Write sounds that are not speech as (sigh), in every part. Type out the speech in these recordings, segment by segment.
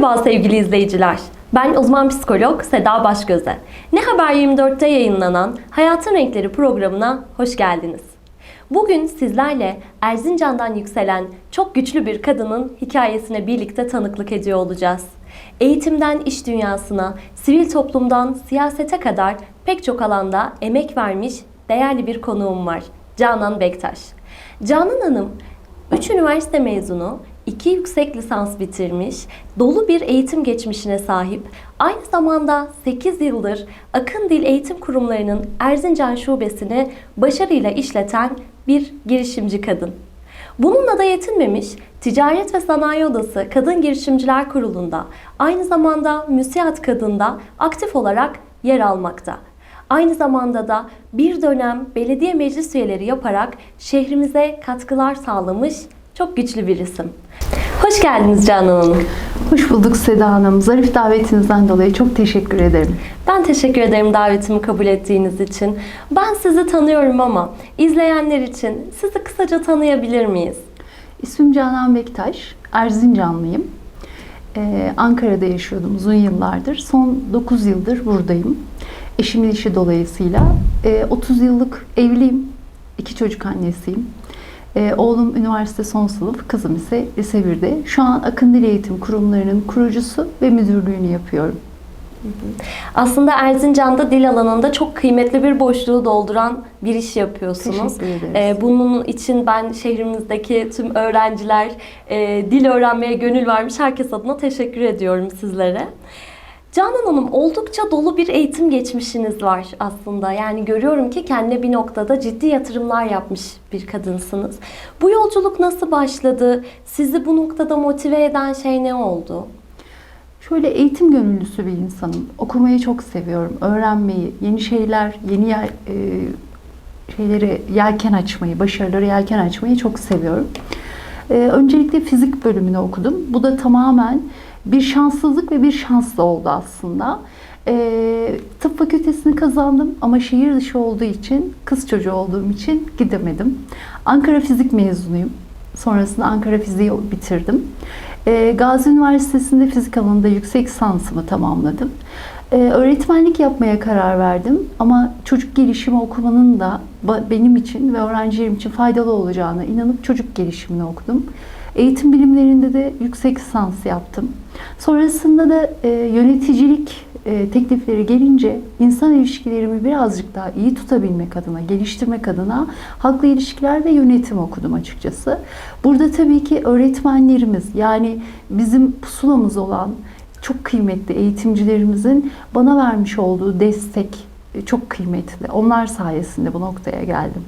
Merhaba sevgili izleyiciler. Ben uzman psikolog Seda Başgöze. Ne Haber 24'te yayınlanan Hayatın Renkleri programına hoş geldiniz. Bugün sizlerle Erzincan'dan yükselen çok güçlü bir kadının hikayesine birlikte tanıklık ediyor olacağız. Eğitimden iş dünyasına, sivil toplumdan siyasete kadar pek çok alanda emek vermiş değerli bir konuğum var. Canan Bektaş. Canan Hanım 3 üniversite mezunu, 2 yüksek lisans bitirmiş, dolu bir eğitim geçmişine sahip, aynı zamanda 8 yıldır Akın Dil Eğitim Kurumlarının Erzincan şubesini başarıyla işleten bir girişimci kadın. Bununla da yetinmemiş, Ticaret ve Sanayi Odası Kadın Girişimciler Kurulu'nda, aynı zamanda Müsiat Kadın'da aktif olarak yer almakta. Aynı zamanda da bir dönem belediye meclis üyeleri yaparak şehrimize katkılar sağlamış çok güçlü bir isim. Hoş geldiniz Canan Hanım. Hoş bulduk Seda Hanım. Zarif davetinizden dolayı çok teşekkür ederim. Ben teşekkür ederim davetimi kabul ettiğiniz için. Ben sizi tanıyorum ama izleyenler için sizi kısaca tanıyabilir miyiz? İsmim Canan Bektaş. Erzincanlıyım. Ee, Ankara'da yaşıyordum uzun yıllardır. Son 9 yıldır buradayım. Eşimin işi dolayısıyla. Ee, 30 yıllık evliyim. İki çocuk annesiyim. Ee, oğlum üniversite son sınıf, kızım ise lise 1'de. Şu an Akın Dil Eğitim Kurumlarının kurucusu ve müdürlüğünü yapıyorum. Aslında Erzincan'da dil alanında çok kıymetli bir boşluğu dolduran bir iş yapıyorsunuz. Ee, bunun için ben şehrimizdeki tüm öğrenciler, e, dil öğrenmeye gönül vermiş herkes adına teşekkür ediyorum sizlere. Canan Hanım oldukça dolu bir eğitim geçmişiniz var aslında. Yani görüyorum ki kendine bir noktada ciddi yatırımlar yapmış bir kadınsınız. Bu yolculuk nasıl başladı? Sizi bu noktada motive eden şey ne oldu? Şöyle eğitim gönüllüsü bir insanım. Okumayı çok seviyorum. Öğrenmeyi, yeni şeyler, yeni yer, e, şeyleri yelken açmayı, başarıları yelken açmayı çok seviyorum. E, öncelikle fizik bölümünü okudum. Bu da tamamen bir şanssızlık ve bir şansla oldu aslında. E, tıp fakültesini kazandım ama şehir dışı olduğu için, kız çocuğu olduğum için gidemedim. Ankara fizik mezunuyum. Sonrasında Ankara fiziği bitirdim. Ee, Gazi Üniversitesi'nde fizik alanında yüksek lisansımı tamamladım. Ee, öğretmenlik yapmaya karar verdim ama çocuk gelişimi okumanın da benim için ve öğrencilerim için faydalı olacağına inanıp çocuk gelişimini okudum. Eğitim bilimlerinde de yüksek lisans yaptım. Sonrasında da e, yöneticilik e, teklifleri gelince insan ilişkilerimi birazcık daha iyi tutabilmek adına, geliştirmek adına halkla ilişkiler ve yönetim okudum açıkçası. Burada tabii ki öğretmenlerimiz yani bizim pusulamız olan çok kıymetli eğitimcilerimizin bana vermiş olduğu destek e, çok kıymetli. Onlar sayesinde bu noktaya geldim.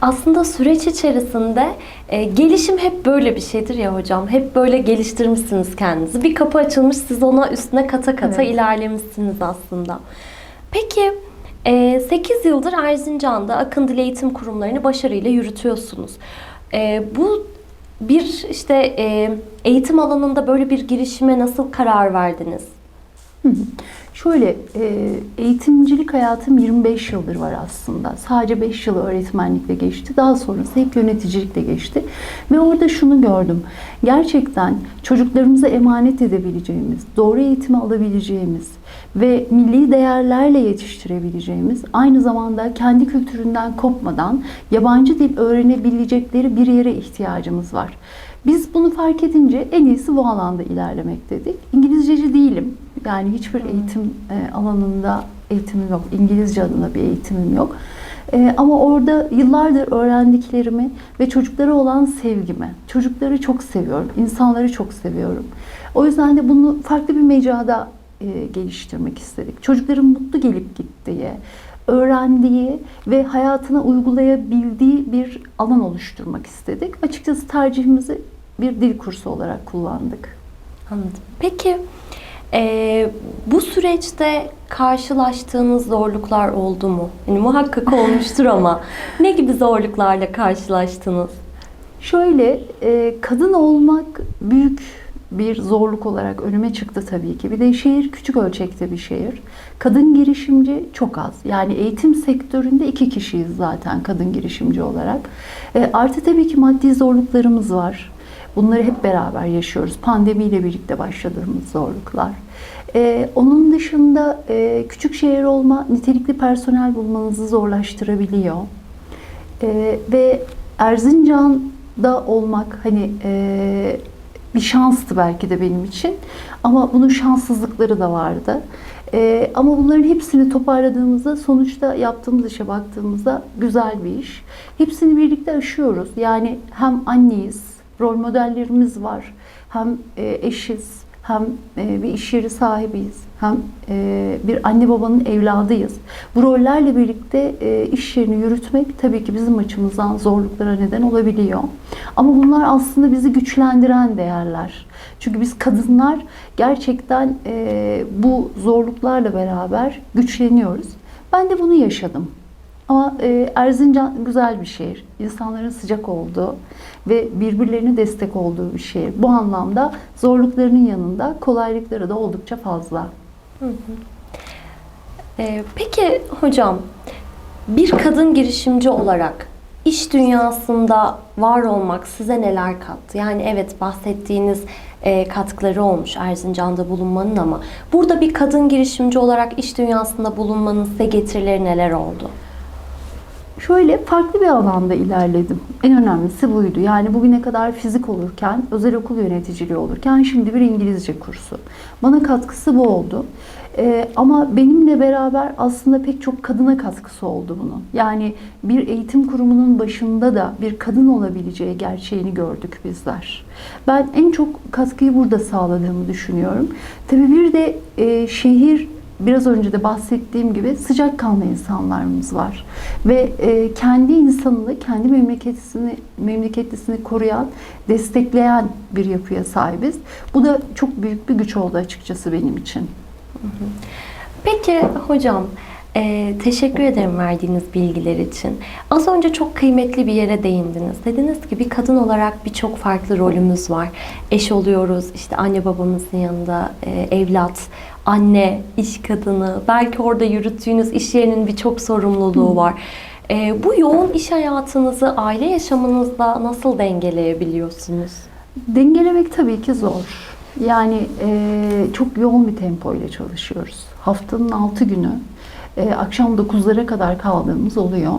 Aslında süreç içerisinde e, gelişim hep böyle bir şeydir ya hocam. Hep böyle geliştirmişsiniz kendinizi. Bir kapı açılmış siz ona üstüne kata kata Evet. ilerlemişsiniz aslında. Peki e, 8 yıldır Erzincan'da Akın Dil Eğitim Kurumlarını başarıyla yürütüyorsunuz. E, bu bir işte e, eğitim alanında böyle bir girişime nasıl karar verdiniz? Şöyle, e, eğitimcilik hayatım 25 yıldır var aslında. Sadece 5 yıl öğretmenlikle geçti. Daha sonrası hep yöneticilikle geçti. Ve orada şunu gördüm. Gerçekten çocuklarımıza emanet edebileceğimiz, doğru eğitimi alabileceğimiz ve milli değerlerle yetiştirebileceğimiz, aynı zamanda kendi kültüründen kopmadan yabancı dil öğrenebilecekleri bir yere ihtiyacımız var. Biz bunu fark edince en iyisi bu alanda ilerlemek dedik. İngilizceci değilim. Yani hiçbir eğitim e, alanında eğitimim yok. İngilizce adına bir eğitimim yok. E, ama orada yıllardır öğrendiklerimi ve çocuklara olan sevgimi, çocukları çok seviyorum, insanları çok seviyorum. O yüzden de bunu farklı bir mecrada e, geliştirmek istedik. Çocukların mutlu gelip gittiği, öğrendiği ve hayatına uygulayabildiği bir alan oluşturmak istedik. Açıkçası tercihimizi bir dil kursu olarak kullandık. Anladım. Peki e, bu süreçte karşılaştığınız zorluklar oldu mu? Yani muhakkak (laughs) olmuştur ama ne gibi zorluklarla karşılaştınız? Şöyle, e, kadın olmak büyük bir zorluk olarak önüme çıktı tabii ki. Bir de şehir küçük ölçekte bir şehir. Kadın girişimci çok az. Yani eğitim sektöründe iki kişiyiz zaten kadın girişimci olarak. E, artı tabii ki maddi zorluklarımız var. Bunları hep beraber yaşıyoruz. Pandemiyle birlikte başladığımız zorluklar. Ee, onun dışında e, küçük şehir olma nitelikli personel bulmanızı zorlaştırabiliyor. Ee, ve Erzincan'da olmak hani e, bir şanstı belki de benim için. Ama bunun şanssızlıkları da vardı. Ee, ama bunların hepsini toparladığımızda sonuçta yaptığımız işe baktığımızda güzel bir iş. Hepsini birlikte aşıyoruz. Yani hem anneyiz, rol modellerimiz var, hem e, eşiz, hem e, bir iş yeri sahibiyiz, hem e, bir anne babanın evladıyız. Bu rollerle birlikte iş yerini yürütmek tabii ki bizim açımızdan zorluklara neden olabiliyor. Ama bunlar aslında bizi güçlendiren değerler. Çünkü biz kadınlar gerçekten bu zorluklarla beraber güçleniyoruz. Ben de bunu yaşadım. Ama e, Erzincan güzel bir şehir. İnsanların sıcak olduğu ve birbirlerine destek olduğu bir şehir. Bu anlamda zorluklarının yanında kolaylıkları da oldukça fazla. Ee, peki hocam, bir kadın girişimci olarak iş dünyasında var olmak size neler kattı? Yani evet bahsettiğiniz e, katkıları olmuş Erzincan'da bulunmanın ama burada bir kadın girişimci olarak iş dünyasında bulunmanın size getirileri neler oldu? Şöyle farklı bir alanda ilerledim. En önemlisi buydu. Yani bugüne kadar fizik olurken, özel okul yöneticiliği olurken şimdi bir İngilizce kursu. Bana katkısı bu oldu. Ee, ama benimle beraber aslında pek çok kadına katkısı oldu bunun. Yani bir eğitim kurumunun başında da bir kadın olabileceği gerçeğini gördük bizler. Ben en çok katkıyı burada sağladığımı düşünüyorum. Tabii bir de e, şehir biraz önce de bahsettiğim gibi sıcakkanlı insanlarımız var. Ve e, kendi insanını, kendi memleketlisini, memleketlisini koruyan, destekleyen bir yapıya sahibiz. Bu da çok büyük bir güç oldu açıkçası benim için. Peki hocam, e, teşekkür ederim verdiğiniz bilgiler için. Az önce çok kıymetli bir yere değindiniz. Dediniz ki bir kadın olarak birçok farklı rolümüz var. Eş oluyoruz, işte anne babamızın yanında e, evlat, anne, iş kadını, belki orada yürüttüğünüz iş yerinin birçok sorumluluğu var. E, bu yoğun iş hayatınızı aile yaşamınızda nasıl dengeleyebiliyorsunuz? Dengelemek tabii ki zor. Yani e, çok yoğun bir tempo ile çalışıyoruz. Haftanın 6 günü e, akşam 9'lara kadar kaldığımız oluyor.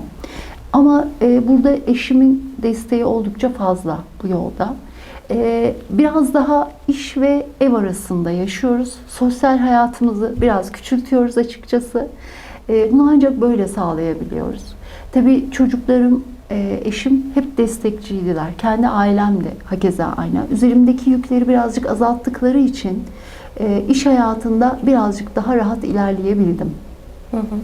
Ama e, burada eşimin desteği oldukça fazla bu yolda. E, biraz daha iş ve ev arasında yaşıyoruz. Sosyal hayatımızı biraz küçültüyoruz açıkçası. E, bunu ancak böyle sağlayabiliyoruz. Tabii çocuklarım, e, eşim hep destekçiydiler. Kendi ailem de hakeza aynı. Üzerimdeki yükleri birazcık azalttıkları için e, iş hayatında birazcık daha rahat ilerleyebildim. Hı hı.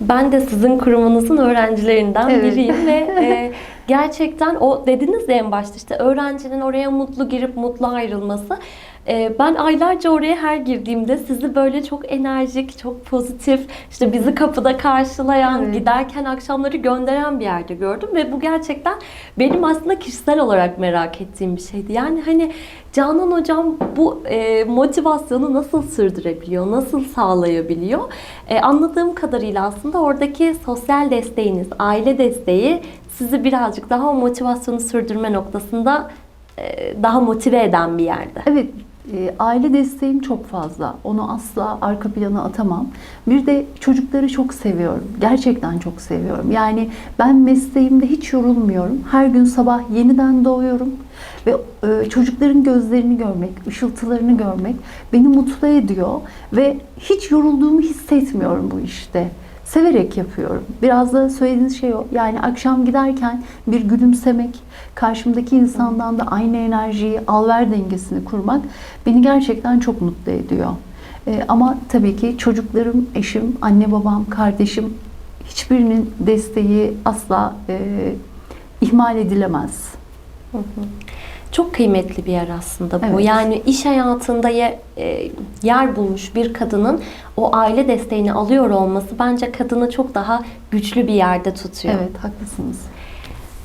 Ben de sizin kurumunuzun öğrencilerinden Evet. biriyim ve (laughs) e, gerçekten o dediniz ya en başta işte öğrencinin oraya mutlu girip mutlu ayrılması. E, ben aylarca oraya her girdiğimde sizi böyle çok enerjik, çok pozitif, işte bizi kapıda karşılayan, Evet. giderken akşamları gönderen bir yerde gördüm ve bu gerçekten benim aslında kişisel olarak merak ettiğim bir şeydi. Yani hani Canan hocam bu e, motivasyonu nasıl sürdürebiliyor, nasıl sağlayabiliyor? E, anladığım kadarıyla aslında oradaki sosyal desteğiniz, aile desteği sizi birazcık daha o motivasyonu sürdürme noktasında e, daha motive eden bir yerde. Evet, e, aile desteğim çok fazla. Onu asla arka plana atamam. Bir de çocukları çok seviyorum. Gerçekten çok seviyorum. Yani ben mesleğimde hiç yorulmuyorum. Her gün sabah yeniden doğuyorum. Ve e, çocukların gözlerini görmek, ışıltılarını görmek beni mutlu ediyor. Ve hiç yorulduğumu hissetmiyorum bu işte. Severek yapıyorum. Biraz da söylediğiniz şey o. Yani akşam giderken bir gülümsemek, karşımdaki insandan da aynı enerjiyi, al-ver dengesini kurmak beni gerçekten çok mutlu ediyor. Ee, ama tabii ki çocuklarım, eşim, anne babam, kardeşim hiçbirinin desteği asla e, ihmal edilemez. Çok kıymetli bir yer aslında bu. Evet. Yani iş hayatında ye- e, yer bulmuş bir kadının o aile desteğini alıyor olması bence kadını çok daha güçlü bir yerde tutuyor. Evet, haklısınız.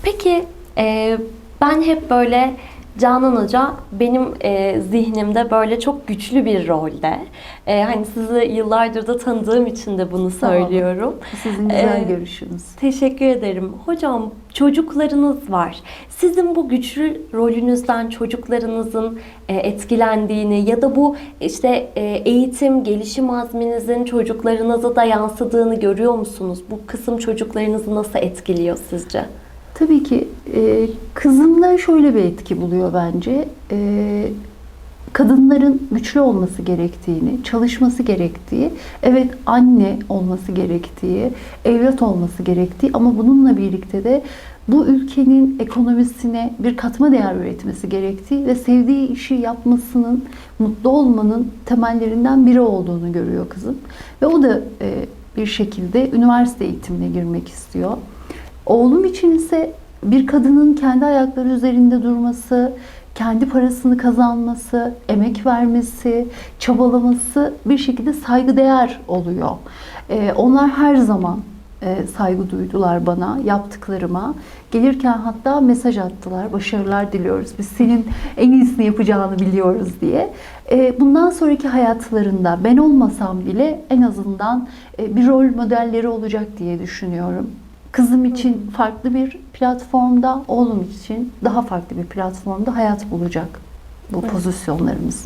Peki e, ben hep böyle Canan Hoca benim e, zihnimde böyle çok güçlü bir rolde. E, hani sizi yıllardır da tanıdığım için de bunu söylüyorum. Sizin güzel Ee, görüşünüz. Teşekkür ederim. Hocam çocuklarınız var. Sizin bu güçlü rolünüzden çocuklarınızın e, etkilendiğini ya da bu işte e, eğitim, gelişim azminizin çocuklarınıza da yansıdığını görüyor musunuz? Bu kısım çocuklarınızı nasıl etkiliyor sizce? Tabii ki e, kızımda şöyle bir etki buluyor bence. E, kadınların güçlü olması gerektiğini, çalışması gerektiği, evet anne olması gerektiği, evlat olması gerektiği ama bununla birlikte de bu ülkenin ekonomisine bir katma değer üretmesi gerektiği ve sevdiği işi yapmasının, mutlu olmanın temellerinden biri olduğunu görüyor kızım. Ve o da e, bir şekilde üniversite eğitimine girmek istiyor. Oğlum için ise bir kadının kendi ayakları üzerinde durması, kendi parasını kazanması, emek vermesi, çabalaması bir şekilde saygıdeğer oluyor. Ee, onlar her zaman e, saygı duydular bana, yaptıklarıma. Gelirken hatta mesaj attılar, başarılar diliyoruz. Biz senin en iyisini yapacağını biliyoruz diye. Ee, bundan sonraki hayatlarında ben olmasam bile en azından e, bir rol modelleri olacak diye düşünüyorum. Kızım için farklı bir platformda, oğlum için daha farklı bir platformda hayat bulacak bu pozisyonlarımız.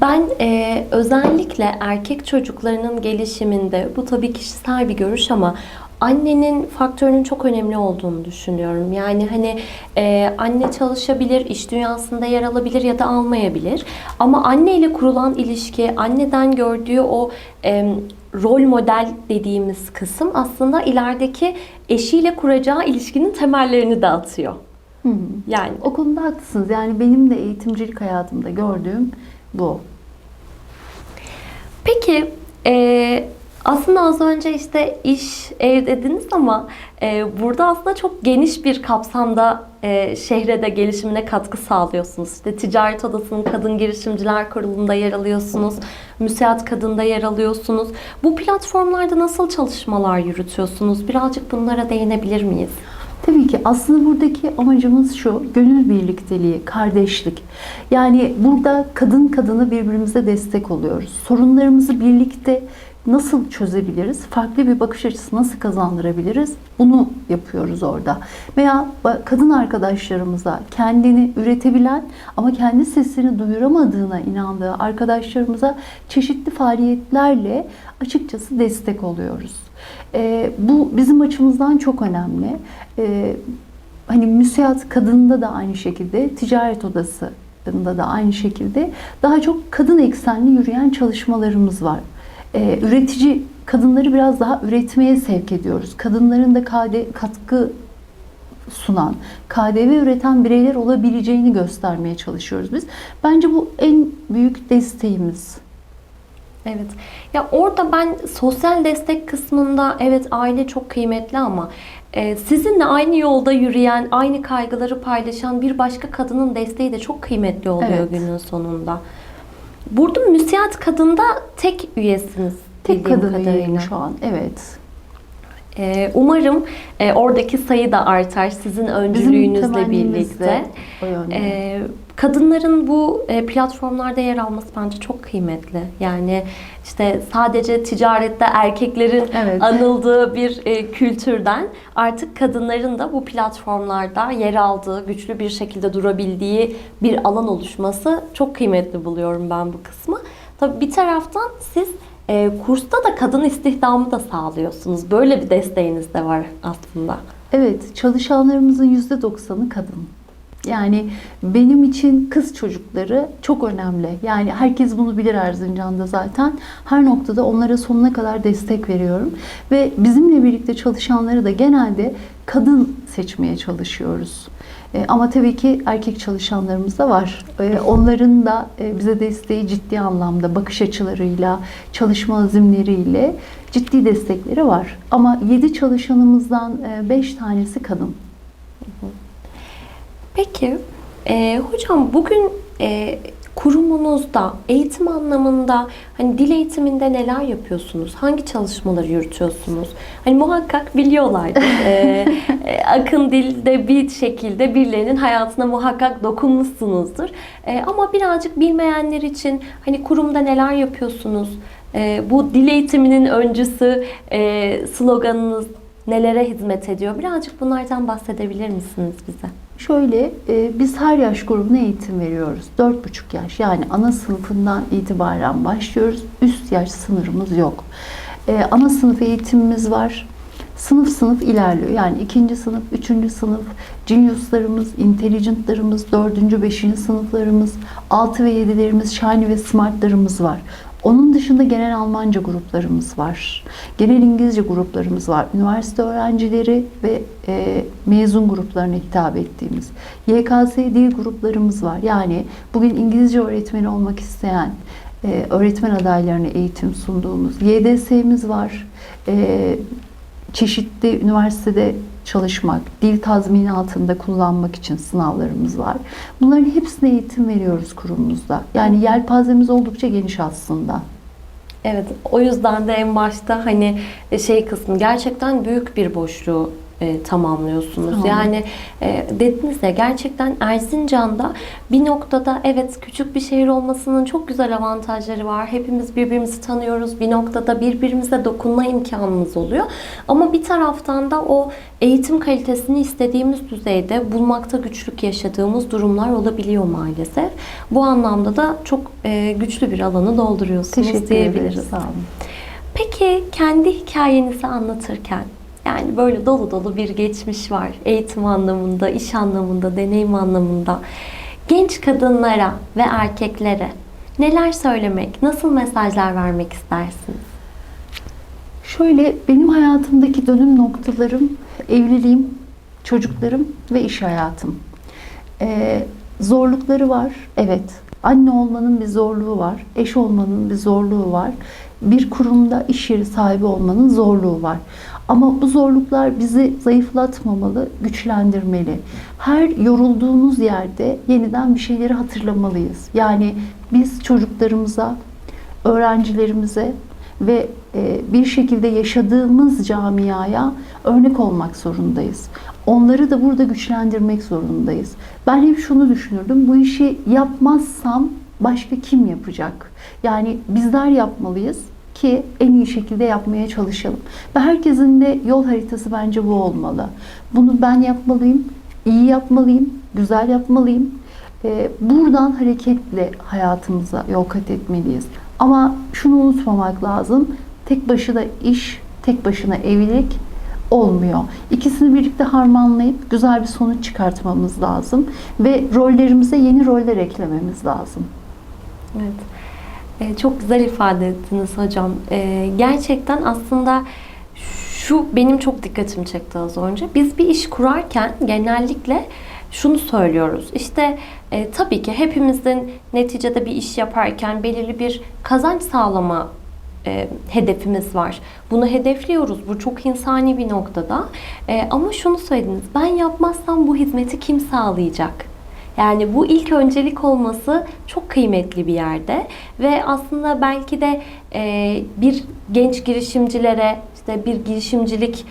Ben e, özellikle erkek çocuklarının gelişiminde, bu tabii kişisel bir görüş ama annenin faktörünün çok önemli olduğunu düşünüyorum. Yani hani e, anne çalışabilir, iş dünyasında yer alabilir ya da almayabilir. Ama anne ile kurulan ilişki, anneden gördüğü o e, rol model dediğimiz kısım aslında ilerideki eşiyle kuracağı ilişkinin temellerini de atıyor. Hı hı. Yani O konuda haklısınız. Yani benim de eğitimcilik hayatımda gördüğüm bu. Peki e, aslında az önce işte iş, ev dediniz ama e, burada aslında çok geniş bir kapsamda e, şehre de gelişimine katkı sağlıyorsunuz. İşte Ticaret Odası'nın Kadın Girişimciler Kurulu'nda yer alıyorsunuz. Müsiat Kadın'da yer alıyorsunuz. Bu platformlarda nasıl çalışmalar yürütüyorsunuz? Birazcık bunlara değinebilir miyiz? Tabii ki aslında buradaki amacımız şu, gönül birlikteliği, kardeşlik. Yani burada kadın kadını birbirimize destek oluyoruz. Sorunlarımızı birlikte nasıl çözebiliriz? Farklı bir bakış açısı nasıl kazandırabiliriz? Bunu yapıyoruz orada. Veya kadın arkadaşlarımıza kendini üretebilen ama kendi sesini duyuramadığına inandığı arkadaşlarımıza çeşitli faaliyetlerle açıkçası destek oluyoruz. Ee, bu bizim açımızdan çok önemli. Ee, hani müsiat kadında da aynı şekilde, ticaret odasında da aynı şekilde daha çok kadın eksenli yürüyen çalışmalarımız var. Ee, üretici kadınları biraz daha üretmeye sevk ediyoruz. Kadınların da KD, katkı sunan, KDV üreten bireyler olabileceğini göstermeye çalışıyoruz biz. Bence bu en büyük desteğimiz. Evet. Ya orada ben sosyal destek kısmında evet aile çok kıymetli ama e, sizinle aynı yolda yürüyen, aynı kaygıları paylaşan bir başka kadının desteği de çok kıymetli oluyor Evet. günün sonunda. Burada müsiat kadında tek üyesiniz. Tek bildiğim kadın üyeyim kadarıyla. şu an. Evet. E, umarım e, oradaki sayı da artar sizin öncülüğünüzle birlikte. Ee, kadınların bu e, platformlarda yer alması bence çok kıymetli. Yani işte sadece ticarette erkeklerin Evet. anıldığı bir e, kültürden artık kadınların da bu platformlarda yer aldığı, güçlü bir şekilde durabildiği bir alan oluşması çok kıymetli buluyorum ben bu kısmı. Tabii bir taraftan siz e, kursta da kadın istihdamı da sağlıyorsunuz. Böyle bir desteğiniz de var aslında. Evet, çalışanlarımızın %90'ı kadın. Yani benim için kız çocukları çok önemli. Yani herkes bunu bilir Erzincan'da zaten. Her noktada onlara sonuna kadar destek veriyorum. Ve bizimle birlikte çalışanları da genelde kadın seçmeye çalışıyoruz. E, Ama tabii ki erkek çalışanlarımız da var. E, Onların da e, bize desteği ciddi anlamda bakış açılarıyla, çalışma azimleriyle ciddi destekleri var. Ama 7 çalışanımızdan 5 tanesi kadın. Peki, e, hocam bugün e, Kurumunuzda eğitim anlamında hani dil eğitiminde neler yapıyorsunuz? Hangi çalışmaları yürütüyorsunuz? Hani muhakkak biliyorlardır. (laughs) Ee, e, akın dilde bir şekilde birilerinin hayatına muhakkak dokunmuşsunuzdur. Ee, ama birazcık bilmeyenler için hani kurumda neler yapıyorsunuz? Ee, bu dil eğitiminin öncüsü e, sloganınız nelere hizmet ediyor? Birazcık bunlardan bahsedebilir misiniz bize? Şöyle, e, biz her yaş grubuna eğitim veriyoruz. 4,5 yaş yani ana sınıfından itibaren başlıyoruz. Üst yaş sınırımız yok. E, ana sınıf eğitimimiz var. Sınıf sınıf ilerliyor. Yani ikinci sınıf, üçüncü sınıf, geniuslarımız, intelligentlarımız, dördüncü, beşinci sınıflarımız, altı ve yedilerimiz, shiny ve smartlarımız var. Onun dışında genel Almanca gruplarımız var. Genel İngilizce gruplarımız var. Üniversite öğrencileri ve e, mezun gruplarına hitap ettiğimiz. YKS dil gruplarımız var. Yani bugün İngilizce öğretmeni olmak isteyen e, öğretmen adaylarına eğitim sunduğumuz. YDS'miz var. E, çeşitli üniversitede çalışmak, dil tazminatında kullanmak için sınavlarımız var. Bunların hepsine eğitim veriyoruz kurumumuzda. Yani yelpazemiz oldukça geniş aslında. Evet, o yüzden de en başta hani şey kısmı gerçekten büyük bir boşluğu e, tamamlıyorsunuz. Tamam. Yani e, dediniz ya gerçekten Erzincan'da bir noktada evet küçük bir şehir olmasının çok güzel avantajları var. Hepimiz birbirimizi tanıyoruz. Bir noktada birbirimize dokunma imkanımız oluyor. Ama bir taraftan da o eğitim kalitesini istediğimiz düzeyde bulmakta güçlük yaşadığımız durumlar olabiliyor maalesef. Bu anlamda da çok e, güçlü bir alanı dolduruyorsunuz Teşekkür diyebiliriz. Sağ olun. Peki kendi hikayenizi anlatırken yani böyle dolu dolu bir geçmiş var. Eğitim anlamında, iş anlamında, deneyim anlamında. Genç kadınlara ve erkeklere neler söylemek, nasıl mesajlar vermek istersiniz? Şöyle benim hayatımdaki dönüm noktalarım evliliğim, çocuklarım ve iş hayatım. Ee, zorlukları var, evet. Anne olmanın bir zorluğu var, eş olmanın bir zorluğu var. Bir kurumda iş yeri sahibi olmanın zorluğu var. Ama bu zorluklar bizi zayıflatmamalı, güçlendirmeli. Her yorulduğumuz yerde yeniden bir şeyleri hatırlamalıyız. Yani biz çocuklarımıza, öğrencilerimize ve e, bir şekilde yaşadığımız camiaya örnek olmak zorundayız. Onları da burada güçlendirmek zorundayız. Ben hep şunu düşünürdüm. Bu işi yapmazsam başka kim yapacak? Yani bizler yapmalıyız ki en iyi şekilde yapmaya çalışalım. Ve herkesin de yol haritası bence bu olmalı. Bunu ben yapmalıyım, iyi yapmalıyım, güzel yapmalıyım. Ee, buradan hareketle hayatımıza yol kat etmeliyiz. Ama şunu unutmamak lazım. Tek başına iş, tek başına evlilik olmuyor. İkisini birlikte harmanlayıp güzel bir sonuç çıkartmamız lazım ve rollerimize yeni roller eklememiz lazım. Evet. Ee, çok güzel ifade ettiniz hocam. Ee, gerçekten aslında şu benim çok dikkatimi çekti az önce. Biz bir iş kurarken genellikle şunu söylüyoruz. İşte e, tabii ki hepimizin neticede bir iş yaparken belirli bir kazanç sağlama e, hedefimiz var. Bunu hedefliyoruz. Bu çok insani bir noktada. E, ama şunu söylediniz. Ben yapmazsam bu hizmeti kim sağlayacak? Yani bu ilk öncelik olması çok kıymetli bir yerde ve aslında belki de e, bir genç girişimcilere işte bir girişimcilik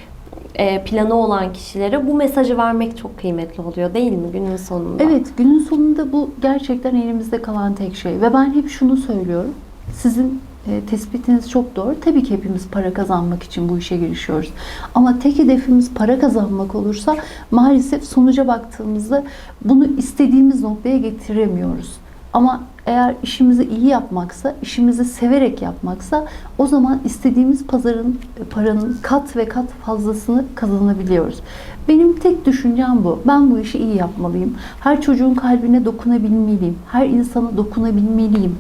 e, planı olan kişilere bu mesajı vermek çok kıymetli oluyor değil mi günün sonunda? Evet, günün sonunda bu gerçekten elimizde kalan tek şey. Ve ben hep şunu söylüyorum. Sizin e, tespitiniz çok doğru. Tabii ki hepimiz para kazanmak için bu işe girişiyoruz. Ama tek hedefimiz para kazanmak olursa maalesef sonuca baktığımızda bunu istediğimiz noktaya getiremiyoruz. Ama eğer işimizi iyi yapmaksa, işimizi severek yapmaksa o zaman istediğimiz pazarın paranın kat ve kat fazlasını kazanabiliyoruz. Benim tek düşüncem bu. Ben bu işi iyi yapmalıyım. Her çocuğun kalbine dokunabilmeliyim. Her insana dokunabilmeliyim.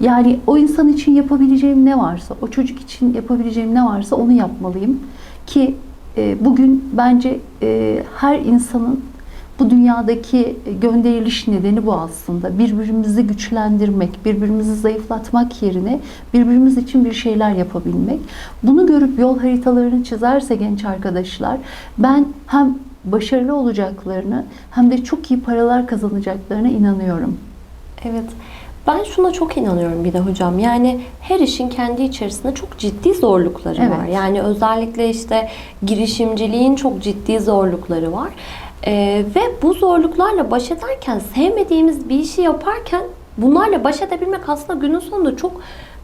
Yani o insan için yapabileceğim ne varsa, o çocuk için yapabileceğim ne varsa onu yapmalıyım. Ki e, bugün bence e, her insanın bu dünyadaki gönderiliş nedeni bu aslında. Birbirimizi güçlendirmek, birbirimizi zayıflatmak yerine birbirimiz için bir şeyler yapabilmek. Bunu görüp yol haritalarını çizerse genç arkadaşlar ben hem başarılı olacaklarını hem de çok iyi paralar kazanacaklarına inanıyorum. Evet. Ben şuna çok inanıyorum bir de hocam. Yani her işin kendi içerisinde çok ciddi zorlukları Evet. var. Yani özellikle işte girişimciliğin çok ciddi zorlukları var. Ee, ve bu zorluklarla baş ederken sevmediğimiz bir işi yaparken bunlarla baş edebilmek aslında günün sonunda çok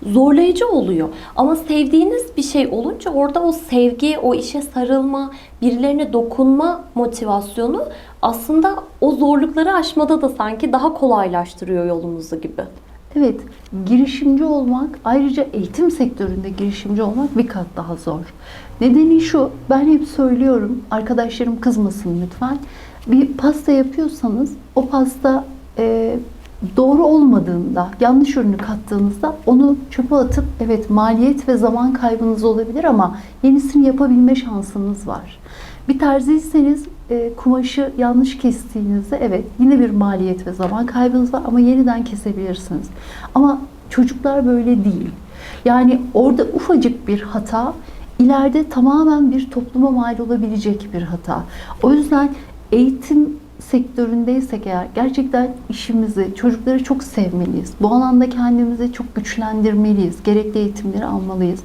zorlayıcı oluyor. Ama sevdiğiniz bir şey olunca orada o sevgi, o işe sarılma, birilerine dokunma motivasyonu aslında o zorlukları aşmada da sanki daha kolaylaştırıyor yolumuzu gibi. Evet, girişimci olmak, ayrıca eğitim sektöründe girişimci olmak bir kat daha zor. Nedeni şu, ben hep söylüyorum, arkadaşlarım kızmasın lütfen. Bir pasta yapıyorsanız, o pasta e, doğru olmadığında, yanlış ürünü kattığınızda onu çöpe atıp, evet maliyet ve zaman kaybınız olabilir ama yenisini yapabilme şansınız var. Bir terziyseniz e, kumaşı yanlış kestiğinizde evet yine bir maliyet ve zaman kaybınız var ama yeniden kesebilirsiniz. Ama çocuklar böyle değil. Yani orada ufacık bir hata ileride tamamen bir topluma mal olabilecek bir hata. O yüzden eğitim sektöründeysek eğer gerçekten işimizi, çocukları çok sevmeliyiz. Bu alanda kendimizi çok güçlendirmeliyiz. Gerekli eğitimleri almalıyız.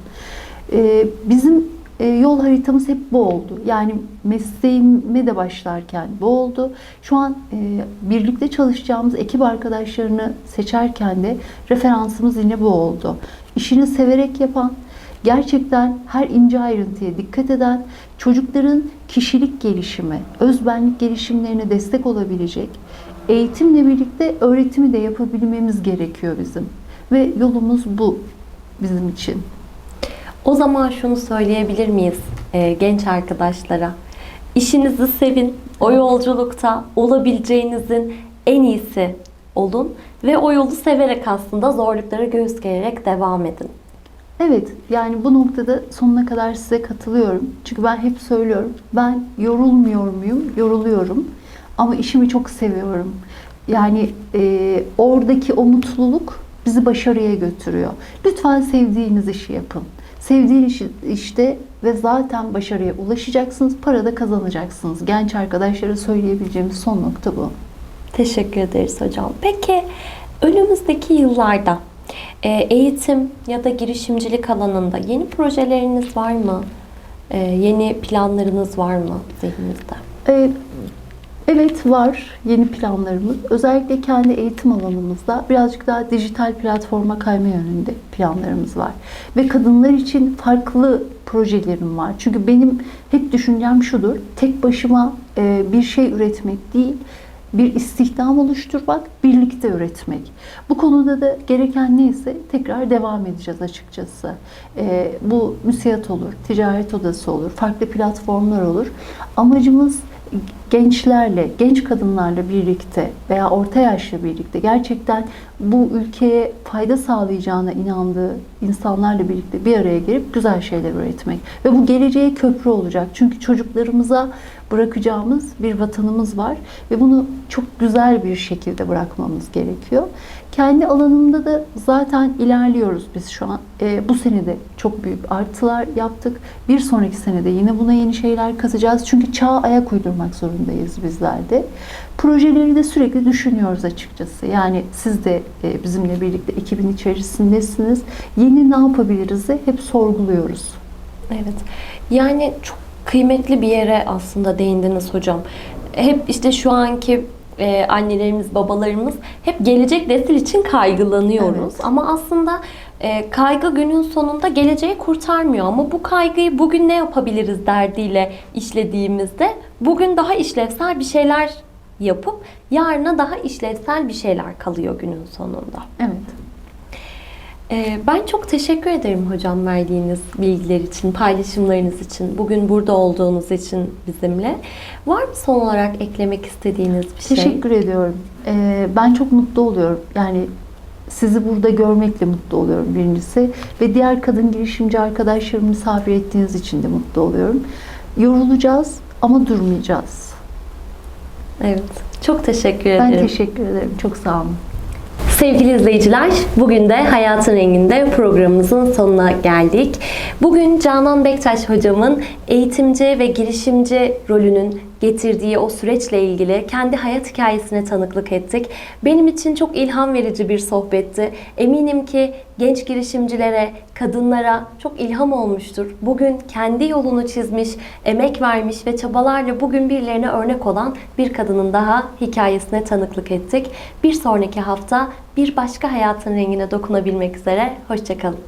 Ee, bizim e, yol haritamız hep bu oldu. Yani mesleğime de başlarken bu oldu. Şu an e, birlikte çalışacağımız ekip arkadaşlarını seçerken de referansımız yine bu oldu. İşini severek yapan, gerçekten her ince ayrıntıya dikkat eden, çocukların kişilik gelişimi, özbenlik gelişimlerine destek olabilecek, eğitimle birlikte öğretimi de yapabilmemiz gerekiyor bizim. Ve yolumuz bu bizim için. O zaman şunu söyleyebilir miyiz e, genç arkadaşlara? İşinizi sevin. O yolculukta olabileceğinizin en iyisi olun ve o yolu severek aslında zorlukları göğüs gererek devam edin. Evet, yani bu noktada sonuna kadar size katılıyorum. Çünkü ben hep söylüyorum, ben yorulmuyor muyum? Yoruluyorum. Ama işimi çok seviyorum. Yani e, oradaki o mutluluk bizi başarıya götürüyor. Lütfen sevdiğiniz işi yapın. Sevdiğiniz işi, işte ve zaten başarıya ulaşacaksınız, para da kazanacaksınız. Genç arkadaşlara söyleyebileceğimiz son nokta bu. Teşekkür ederiz hocam. Peki önümüzdeki yıllarda eğitim ya da girişimcilik alanında yeni projeleriniz var mı? E, Yeni planlarınız var mı zihninizde? Ee, Evet var yeni planlarımız. Özellikle kendi eğitim alanımızda birazcık daha dijital platforma kayma yönünde planlarımız var. Ve kadınlar için farklı projelerim var. Çünkü benim hep düşüncem şudur. Tek başıma e, bir şey üretmek değil, bir istihdam oluşturmak, birlikte üretmek. Bu konuda da gereken neyse tekrar devam edeceğiz açıkçası. E, bu müsiyat olur, ticaret odası olur, farklı platformlar olur. Amacımız gençlerle, genç kadınlarla birlikte veya orta yaşla birlikte gerçekten bu ülkeye fayda sağlayacağına inandığı insanlarla birlikte bir araya gelip güzel şeyler üretmek. Ve bu geleceğe köprü olacak. Çünkü çocuklarımıza bırakacağımız bir vatanımız var ve bunu çok güzel bir şekilde bırakmamız gerekiyor. Kendi alanımda da zaten ilerliyoruz biz şu an. Ee, bu sene de çok büyük artılar yaptık. Bir sonraki senede yine buna yeni şeyler katacağız. Çünkü çağa ayak uydurmak zorundayız bizler de. Projeleri de sürekli düşünüyoruz açıkçası. Yani siz de e, bizimle birlikte ekibin içerisindesiniz. Yeni ne yapabiliriz de hep sorguluyoruz. Evet. Yani çok kıymetli bir yere aslında değindiniz hocam. Hep işte şu anki e, annelerimiz, babalarımız hep gelecek nesil için kaygılanıyoruz. Evet. Ama aslında e, kaygı günün sonunda geleceği kurtarmıyor. Ama bu kaygıyı bugün ne yapabiliriz derdiyle işlediğimizde bugün daha işlevsel bir şeyler yapıp yarına daha işlevsel bir şeyler kalıyor günün sonunda. Evet. Ee, Ben çok teşekkür ederim hocam verdiğiniz bilgiler için, paylaşımlarınız için, bugün burada olduğunuz için bizimle. Var mı son olarak eklemek istediğiniz bir şey? Teşekkür ediyorum. Ee, ben çok mutlu oluyorum. Yani sizi burada görmekle mutlu oluyorum birincisi. Ve diğer kadın girişimci arkadaşlarımı misafir ettiğiniz için de mutlu oluyorum. Yorulacağız ama durmayacağız. Evet, çok teşekkür Ben ederim. teşekkür ederim. Çok sağ olun. Sevgili izleyiciler, bugün de Hayatın Rengi'nde programımızın sonuna geldik. Bugün Canan Bektaş hocamın eğitimci ve girişimci rolünün getirdiği o süreçle ilgili kendi hayat hikayesine tanıklık ettik. Benim için çok ilham verici bir sohbetti. Eminim ki genç girişimcilere, kadınlara çok ilham olmuştur. Bugün kendi yolunu çizmiş, emek vermiş ve çabalarla bugün birilerine örnek olan bir kadının daha hikayesine tanıklık ettik. Bir sonraki hafta bir başka hayatın rengine dokunabilmek üzere. Hoşçakalın.